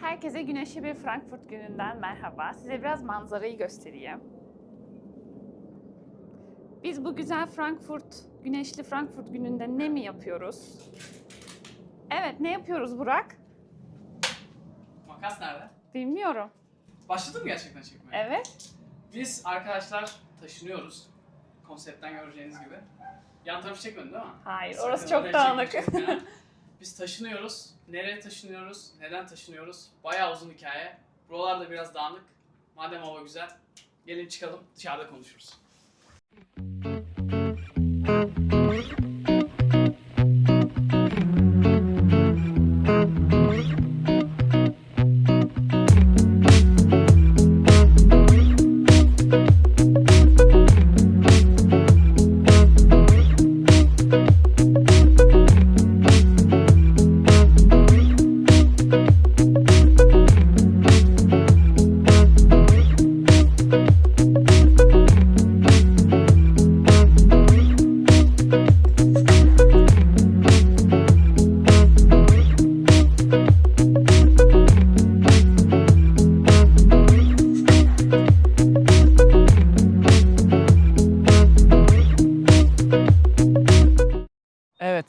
Herkese güneşli bir Frankfurt gününden merhaba. Size biraz manzarayı göstereyim. Biz bu güzel Frankfurt, güneşli Frankfurt gününde ne mi yapıyoruz? Evet, ne yapıyoruz Burak? Makas nerede? Bilmiyorum. Başladı mı gerçekten çekmeye? Evet. Biz arkadaşlar taşınıyoruz. Konseptten göreceğiniz gibi. Yan tarafı çekmedin değil mi? Hayır, orası çok dağınık. Biz taşınıyoruz. Nereye taşınıyoruz? Neden taşınıyoruz? Bayağı uzun hikaye. Buralar da biraz dağınık. Madem hava güzel, gelin çıkalım dışarıda konuşuruz.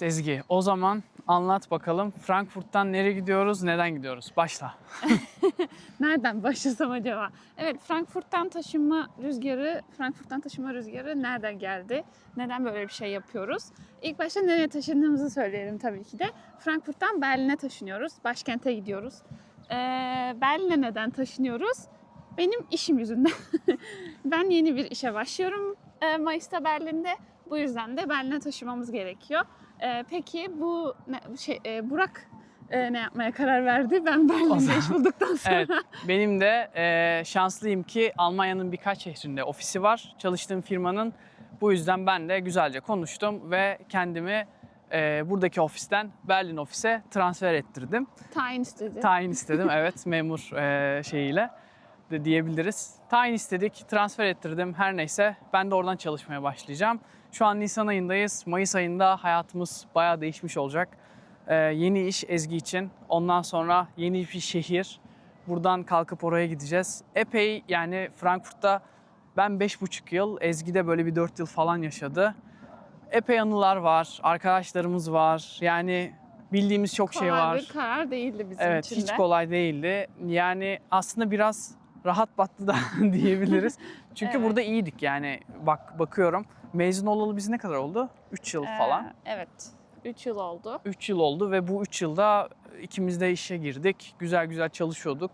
Evet Ezgi, o zaman anlat bakalım Frankfurt'tan nereye gidiyoruz, neden gidiyoruz? Başla. Nereden başlasam acaba? Evet, Frankfurt'tan taşınma rüzgarı, Frankfurt'tan taşınma rüzgarı nereden geldi? Neden böyle bir şey yapıyoruz? İlk başta nereye taşındığımızı söyleyelim tabii ki de. Frankfurt'tan Berlin'e taşınıyoruz. Başkente gidiyoruz. Ee, Berlin'e neden taşınıyoruz? Benim işim yüzünden. ben yeni bir işe başlıyorum e, Mayıs'ta Berlin'de. Bu yüzden de Berlin'e taşımamız gerekiyor. Ee, peki bu ne, şey e, Burak e, ne yapmaya karar verdi? Ben Berlin'de iş bulduktan sonra. Evet, benim de e, şanslıyım ki Almanya'nın birkaç şehrinde ofisi var. Çalıştığım firmanın. Bu yüzden ben de güzelce konuştum ve kendimi e, buradaki ofisten Berlin ofise transfer ettirdim. Tayin istedi. Tayin istedim, evet memur e, şeyiyle de diyebiliriz. Tayin istedik, transfer ettirdim. Her neyse ben de oradan çalışmaya başlayacağım. Şu an Nisan ayındayız. Mayıs ayında hayatımız bayağı değişmiş olacak. Ee, yeni iş Ezgi için. Ondan sonra yeni bir şehir. Buradan kalkıp oraya gideceğiz. Epey yani Frankfurt'ta ben 5,5 yıl, Ezgi de böyle bir 4 yıl falan yaşadı. Epey anılar var, arkadaşlarımız var. Yani bildiğimiz çok şey Kolay var. bir karar değildi bizim Evet için hiç de. kolay değildi. Yani aslında biraz rahat battı da diyebiliriz. Çünkü Evet. burada iyiydik yani bak bakıyorum. Mezun olalı biz ne kadar oldu? 3 yıl Ee, falan. Evet. 3 yıl oldu. 3 yıl oldu ve bu 3 yılda ikimiz de işe girdik. Güzel güzel çalışıyorduk.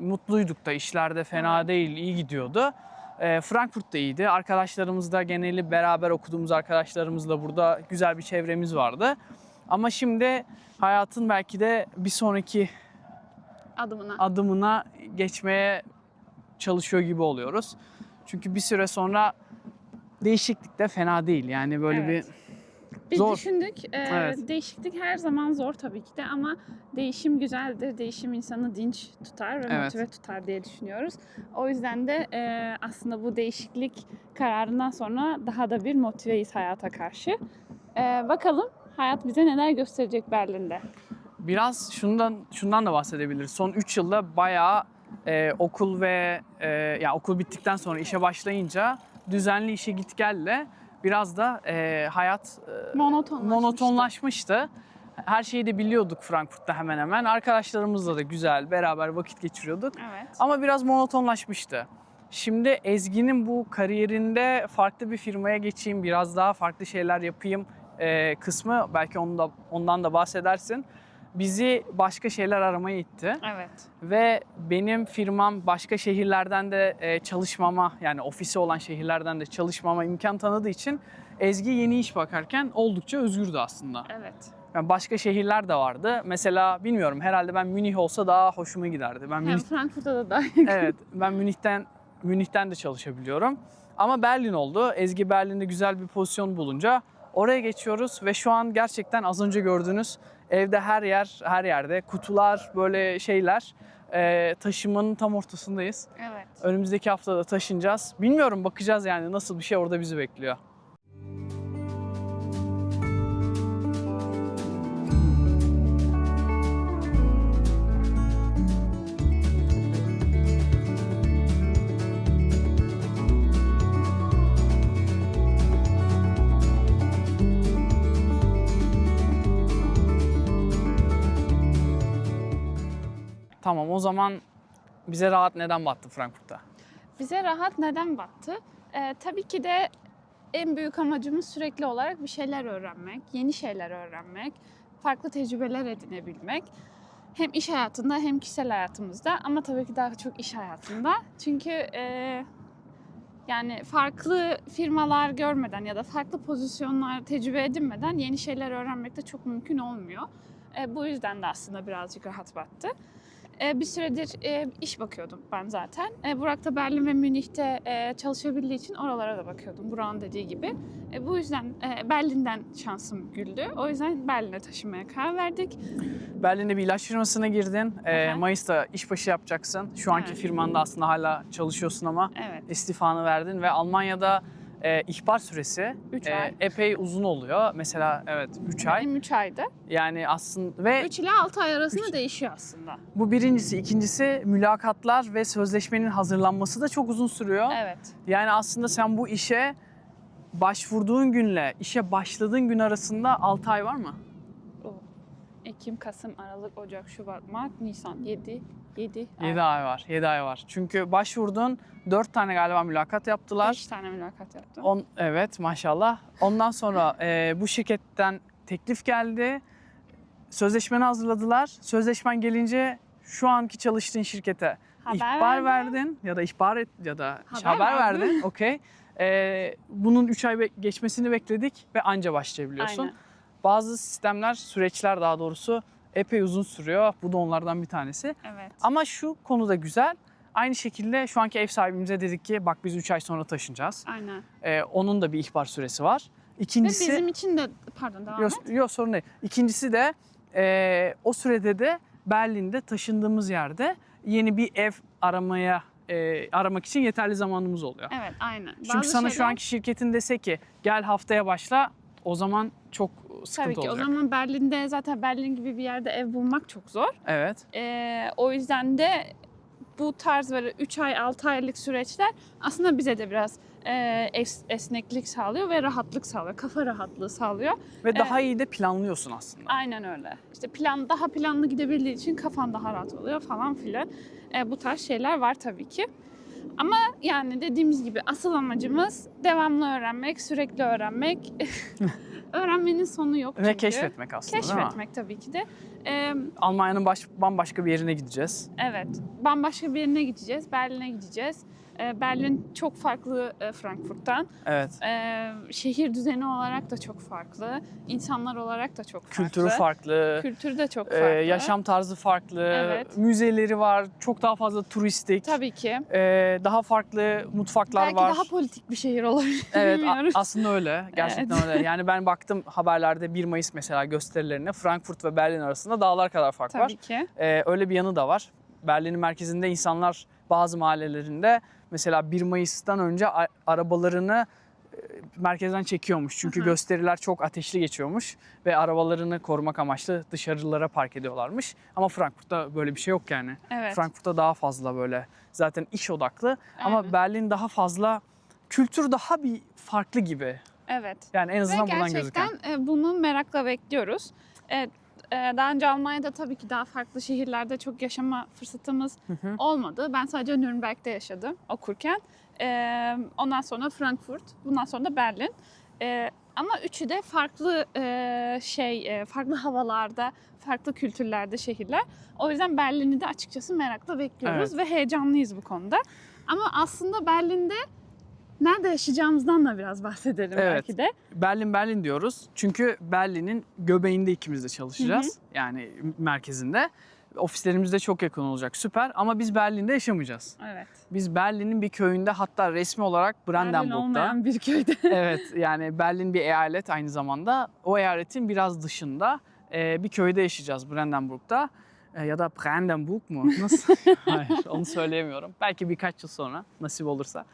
Mutluyduk da işlerde fena değil, iyi gidiyordu. Ee, Frankfurt da iyiydi. Arkadaşlarımız da geneli beraber okuduğumuz arkadaşlarımızla burada güzel bir çevremiz vardı. Ama şimdi hayatın belki de bir sonraki Adımına. adımına geçmeye çalışıyor gibi oluyoruz. Çünkü bir süre sonra değişiklik de fena değil. Yani böyle Evet. bir Biz zor. düşündük. e, Evet. Değişiklik her zaman zor tabii ki de ama değişim güzeldir. Değişim insanı dinç tutar ve Evet. motive tutar diye düşünüyoruz. O yüzden de e, aslında bu değişiklik kararından sonra daha da bir motiveyiz hayata karşı. E, bakalım hayat bize neler gösterecek Berlin'de. biraz şundan şundan da bahsedebiliriz. Son 3 yılda bayağı e, okul ve e, ya okul bittikten sonra işe başlayınca düzenli işe git gelle biraz da e, hayat e, Monotonlaşmıştı. Her şeyi de biliyorduk Frankfurt'ta hemen hemen. Arkadaşlarımızla da güzel beraber vakit geçiriyorduk. Evet. Ama biraz monotonlaşmıştı. Şimdi Ezgi'nin bu kariyerinde farklı bir firmaya geçeyim, biraz daha farklı şeyler yapayım e, kısmı belki onu da, ondan da bahsedersin. Bizi başka şeyler aramaya itti Evet. ve benim firmam başka şehirlerden de e, çalışmama yani ofisi olan şehirlerden de çalışmama imkan tanıdığı için Ezgi yeni iş bakarken oldukça özgürdü aslında. Evet. Yani başka şehirler de vardı. Mesela bilmiyorum herhalde ben Münih olsa daha hoşuma giderdi. Ben Hem Münih Frankfurt'ta da daha evet ben Münih'ten Münih'ten de çalışabiliyorum. Ama Berlin oldu. Ezgi Berlin'de güzel bir pozisyon bulunca oraya geçiyoruz ve şu an gerçekten az önce gördüğünüz evde her yer her yerde kutular böyle şeyler e, taşımanın tam ortasındayız. Evet. Önümüzdeki haftada taşınacağız. Bilmiyorum bakacağız yani nasıl bir şey orada bizi bekliyor. Tamam o zaman bize rahat neden battı Frankfurt'ta? Bize rahat neden battı? Ee, tabii ki de en büyük amacımız sürekli olarak bir şeyler öğrenmek, yeni şeyler öğrenmek, farklı tecrübeler edinebilmek. Hem iş hayatında hem kişisel hayatımızda ama tabii ki daha çok iş hayatında. Çünkü e, yani farklı firmalar görmeden ya da farklı pozisyonlar tecrübe edinmeden yeni şeyler öğrenmek de çok mümkün olmuyor. E, bu yüzden de aslında birazcık rahat battı. E, bir süredir e, iş bakıyordum ben zaten. E, Burak da Berlin ve Münih'te e, çalışabildiği için oralara da bakıyordum. Burak'ın dediği gibi. E, bu yüzden e, Berlin'den şansım güldü. O yüzden Berlin'e taşınmaya karar verdik. Berlin'de bir ilaç firmasına girdin. Ee, Aha. Mayıs'ta işbaşı yapacaksın. Şu anki Evet. firmanda aslında hala çalışıyorsun ama Evet. istifanı verdin ve Almanya'da e, ihbar süresi Üç e, ay. epey uzun oluyor. Mesela evet 3 ay. Benim 3 ayda. Yani aslında ve 3 ile 6 ay arasında değişiyor aslında. bu birincisi, ikincisi mülakatlar ve sözleşmenin hazırlanması da çok uzun sürüyor. Evet. Yani aslında sen bu işe başvurduğun günle işe başladığın gün arasında 6 ay var mı? Ekim, Kasım, Aralık, Ocak, Şubat, Mart, Nisan 7 7 7 ay var. 7 ay var. Çünkü başvurdun 4 tane galiba mülakat yaptılar. 5 tane mülakat yaptım. On, evet maşallah. Ondan sonra e, bu şirketten teklif geldi. Sözleşmeni hazırladılar. Sözleşmen gelince şu anki çalıştığın şirkete Haber ihbar verdim. verdin ya da ihbar et ya da Haber haber, verdim. verdin. Okey. E, bunun 3 ay geçmesini bekledik ve anca başlayabiliyorsun. Aynen. Bazı sistemler, süreçler daha doğrusu epey uzun sürüyor. Bu da onlardan bir tanesi. Evet. Ama şu konuda güzel. Aynı şekilde şu anki ev sahibimize dedik ki bak biz 3 ay sonra taşınacağız. Aynen. Ee, onun da bir ihbar süresi var. Ve İkincisi bizim için de pardon devam yok, et. yok sorun değil. İkincisi de e, o sürede de Berlin'de taşındığımız yerde yeni bir ev aramaya e, aramak için yeterli zamanımız oluyor. Evet aynen. Çünkü Bazı sana şu şeyler- anki şirketin dese ki gel haftaya başla o zaman çok sıkıntı Tabii ki olacak. o zaman Berlin'de zaten Berlin gibi bir yerde ev bulmak çok zor. Evet. Ee, o yüzden de bu tarz böyle 3 ay 6 aylık süreçler aslında bize de biraz e, es- esneklik sağlıyor ve rahatlık sağlıyor. Kafa rahatlığı sağlıyor. Ve daha iyi de planlıyorsun aslında. Aynen öyle. İşte plan daha planlı gidebildiği için kafan daha rahat oluyor falan filan. E, bu tarz şeyler var tabii ki. Ama yani dediğimiz gibi asıl amacımız devamlı öğrenmek, sürekli öğrenmek. Öğrenmenin sonu yok çünkü. Ve keşfetmek aslında? Keşfetmek tabii ki de. E, Almanya'nın baş, bambaşka bir yerine gideceğiz. evet, bambaşka bir yerine gideceğiz. Berlin'e gideceğiz. E, Berlin çok farklı e, Frankfurt'tan. Evet. E, şehir düzeni olarak da çok farklı. İnsanlar olarak da çok farklı. Kültürü farklı. Kültürü de çok Ee, farklı. yaşam tarzı farklı, Evet. müzeleri var, çok daha fazla turistik, Tabii ki. ee, daha farklı mutfaklar Belki var. daha politik bir şehir olabilir. evet, a- aslında öyle, gerçekten öyle. Yani ben baktım haberlerde 1 Mayıs mesela gösterilerine Frankfurt ve Berlin arasında dağlar kadar fark var. Tabii ki. Ee, öyle bir yanı da var. Berlin'in merkezinde insanlar bazı mahallelerinde mesela 1 Mayıs'tan önce arabalarını e, merkezden çekiyormuş. Çünkü Hı hı. gösteriler çok ateşli geçiyormuş ve arabalarını korumak amaçlı dışarılara park ediyorlarmış. Ama Frankfurt'ta böyle bir şey yok yani. Evet. Frankfurt'ta daha fazla böyle zaten iş odaklı ama Aynen. Berlin daha fazla kültür daha bir farklı gibi. Evet. Yani en Ve azından buradan gözüken. gerçekten bunu merakla bekliyoruz. Evet, daha önce Almanya'da tabii ki daha farklı şehirlerde çok yaşama fırsatımız Hı hı. olmadı. Ben sadece Nürnberg'de yaşadım okurken. E, ondan sonra Frankfurt, bundan sonra da Berlin. E, ama üçü de farklı e, şey, e, farklı havalarda, farklı kültürlerde şehirler. O yüzden Berlin'i de açıkçası merakla bekliyoruz ve heyecanlıyız bu konuda. Ama aslında Berlin'de nerede yaşayacağımızdan da biraz bahsedelim Evet. belki de. Berlin Berlin diyoruz. Çünkü Berlin'in göbeğinde ikimiz de çalışacağız. Yani merkezinde. Ofislerimiz de çok yakın olacak. Süper. Ama biz Berlin'de yaşamayacağız. Evet. Biz Berlin'in bir köyünde hatta resmi olarak Berlin Brandenburg'da. olmayan bir köyde. evet yani Berlin bir eyalet aynı zamanda. O eyaletin biraz dışında bir köyde yaşayacağız Brandenburg'da. E, ya da Brandenburg mu? Nasıl? Hayır onu söyleyemiyorum. Belki birkaç yıl sonra nasip olursa.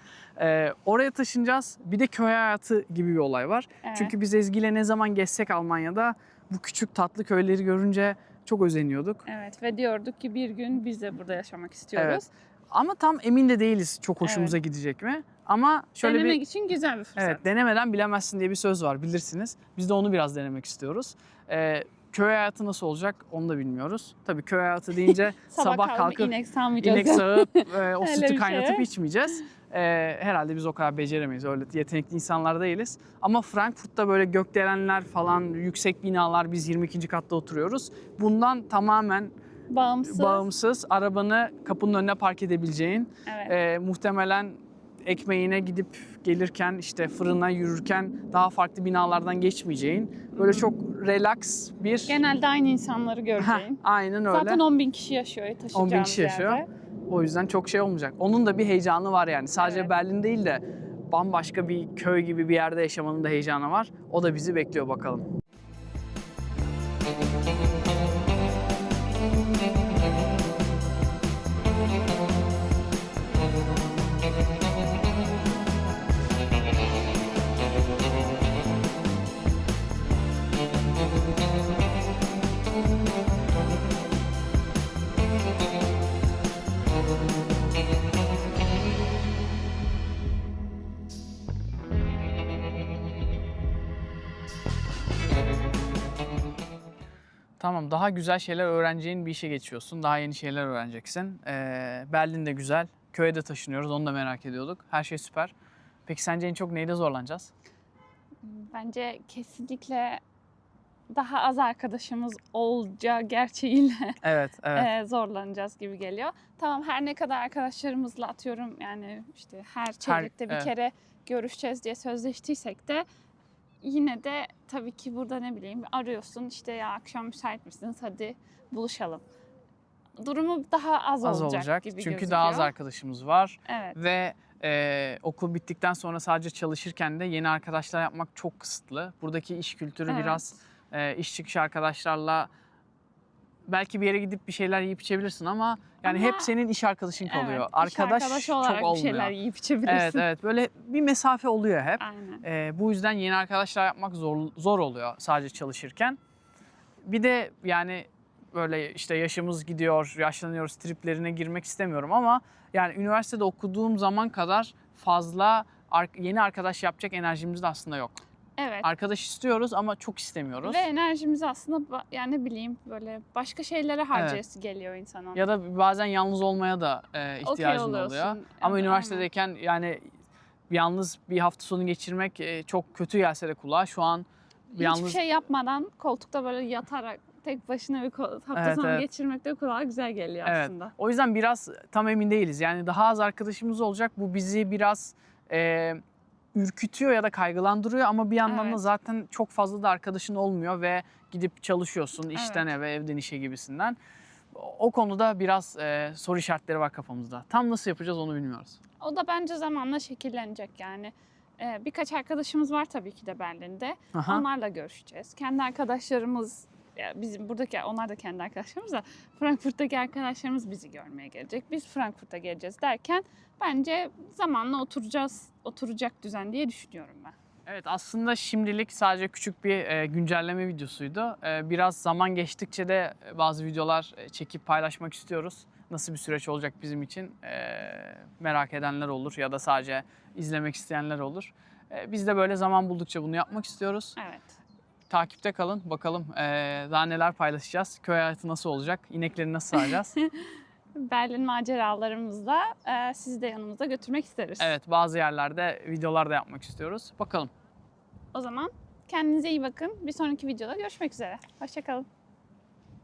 E, oraya taşınacağız. Bir de köy hayatı gibi bir olay var. Evet. Çünkü biz Ezgi ile ne zaman gezsek Almanya'da bu küçük tatlı köyleri görünce çok özeniyorduk. Evet ve diyorduk ki bir gün biz de burada yaşamak istiyoruz. Ama tam emin de değiliz çok hoşumuza gidecek mi? Ama şöyle Denemek bir için güzel bir fırsat. Evet, denemeden bilemezsin diye bir söz var bilirsiniz. Biz de onu biraz denemek istiyoruz. Ee, köy hayatı nasıl olacak onu da bilmiyoruz. Tabii köy hayatı deyince Sabah, sabah, kalkıp inek inek sağıp e, o sütü şey. kaynatıp içmeyeceğiz. E, herhalde biz o kadar beceremeyiz. Öyle yetenekli insanlar değiliz. Ama Frankfurt'ta böyle gökdelenler falan, yüksek binalar, biz 22. katta oturuyoruz. Bundan tamamen Bağımsız. bağımsız arabanı kapının önüne park edebileceğin, Evet. e, muhtemelen ekmeğine gidip gelirken işte fırına yürürken daha farklı binalardan geçmeyeceğin böyle çok relax bir Genelde aynı insanları Heh, göreceğin. aynen öyle. Zaten 10 bin kişi yaşıyor taşıyacağımız 10 bin kişi yaşıyor. yerde. O yüzden çok şey olmayacak. Onun da bir heyecanı var yani. Sadece Evet. Berlin değil de bambaşka bir köy gibi bir yerde yaşamanın da heyecanı var. O da bizi bekliyor bakalım. Tamam daha güzel şeyler öğreneceğin bir işe geçiyorsun. Daha yeni şeyler öğreneceksin. Ee, Berlin de güzel. Köye de taşınıyoruz. Onu da merak ediyorduk. Her şey süper. Peki sence en çok neyde zorlanacağız? Bence kesinlikle daha az arkadaşımız olacağı gerçeğiyle Evet, evet. e, zorlanacağız gibi geliyor. Tamam her ne kadar arkadaşlarımızla atıyorum yani işte her çeyrekte bir evet. kere görüşeceğiz diye sözleştiysek de yine de tabii ki burada ne bileyim arıyorsun işte ya akşam müsait misiniz hadi buluşalım. Durumu daha az, az olacak, olacak. gibi Çünkü gözüküyor. daha az arkadaşımız var. Evet. Ve e, okul bittikten sonra sadece çalışırken de yeni arkadaşlar yapmak çok kısıtlı. Buradaki iş kültürü Evet. biraz e, iş çıkışı arkadaşlarla belki bir yere gidip bir şeyler yiyip içebilirsin ama yani Ama- hep senin iş arkadaşın kalıyor. Evet, iş Arkadaş olarak çok olmuyor. bir şeyler yiyip içebilirsin. Evet evet böyle bir mesafe oluyor hep. Aynen. E, bu yüzden yeni arkadaşlar yapmak zor zor oluyor sadece çalışırken. Bir de yani böyle işte yaşımız gidiyor, yaşlanıyoruz triplerine girmek istemiyorum ama yani üniversitede okuduğum zaman kadar fazla yeni arkadaş yapacak enerjimiz de aslında yok. Evet. Arkadaş istiyoruz ama çok istemiyoruz. Ve enerjimizi aslında yani ne bileyim böyle başka şeylere harcayası geliyor insanın. Ya da bazen yalnız olmaya da e, ihtiyacın oluyorsun. oluyor. Evet, Ama üniversitedeyken yani yalnız bir hafta sonu geçirmek e, çok kötü gelse de kulağa şu an yalnız Hiçbir şey yapmadan koltukta böyle yatarak tek başına bir hafta Evet, sonu evet. geçirmek de kulağa güzel geliyor Evet. aslında. O yüzden biraz tam emin değiliz. Yani daha az arkadaşımız olacak. Bu bizi biraz e, ürkütüyor ya da kaygılandırıyor ama bir yandan da Evet. zaten çok fazla da arkadaşın olmuyor ve gidip çalışıyorsun işten Evet. eve, evden işe gibisinden. O o konuda biraz e, soru işaretleri var kafamızda. Tam nasıl yapacağız onu bilmiyoruz. O da bence zamanla şekillenecek yani. Ee, birkaç arkadaşımız var tabii ki de Berlin'de. Aha. Onlarla görüşeceğiz. Kendi arkadaşlarımız ya bizim buradaki onlar da kendi arkadaşlarımız da Frankfurt'taki arkadaşlarımız bizi görmeye gelecek. Biz Frankfurt'a geleceğiz derken bence zamanla oturacağız, oturacak düzen diye düşünüyorum ben. Evet aslında şimdilik sadece küçük bir e, güncelleme videosuydu. E, biraz zaman geçtikçe de bazı videolar e, çekip paylaşmak istiyoruz. Nasıl bir süreç olacak bizim için e, merak edenler olur ya da sadece izlemek isteyenler olur. E, biz de böyle zaman buldukça bunu yapmak istiyoruz. Evet. Takipte kalın bakalım e, daha neler paylaşacağız. Köy hayatı nasıl olacak? İnekleri nasıl sağacağız? Berlin maceralarımızda e, sizi de yanımızda götürmek isteriz. evet bazı yerlerde videolar da yapmak istiyoruz. Bakalım. O zaman kendinize iyi bakın. Bir sonraki videoda görüşmek üzere. Hoşçakalın.